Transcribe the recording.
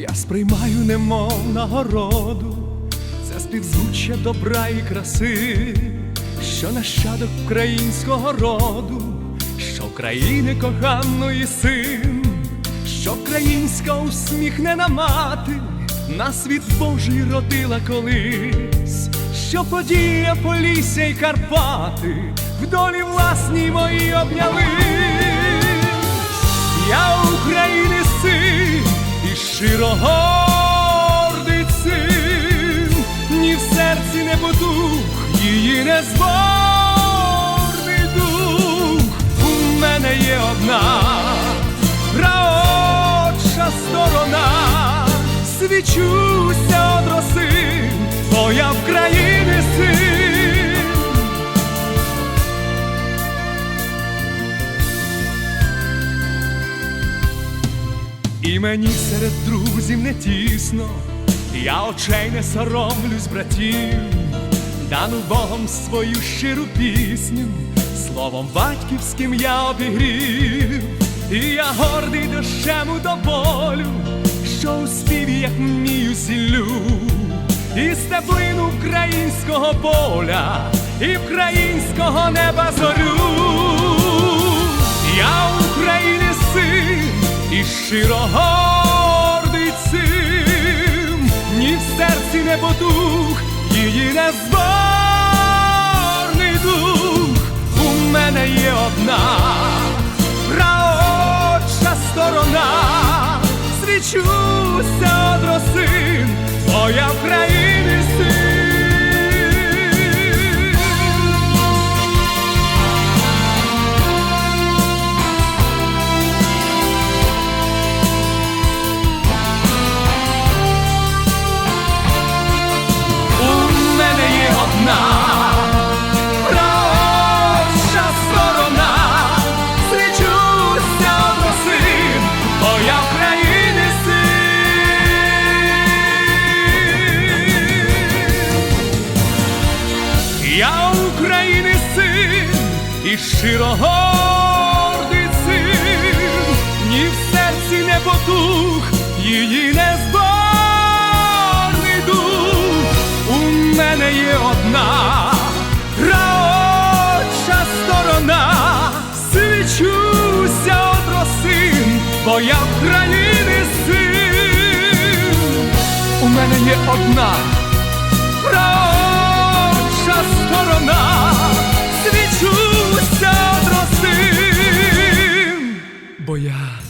Я сприймаю немов нагороду, це співзвуччя добра і краси, що нащадок українського роду, що України коханої син, що українська усміхнена мати на світ Божий родила колись, що подія Полісся й Карпати в долі власній мої обняли. Я свічуся од роси, бо я в країни син. І мені серед друзів не тісно, я очей не соромлюсь, братів, дану Богом свою щиру пісню, словом батьківським я обігрів, і я гордий дощему до болю, що у співі, як вмію, сіллю, і стеблину українського поля, і українського неба зорю. Я України син і щиро гордий цим, ні в серці не потух, її незборний дух. У мене є одна України син і щиро гордий цим, ні в серці не потух, її не зборний дух. У мене є одна праотча сторона, свічуся од росин, бо я в країни син. У мене є одна праотча сторона, росин, бо я України син.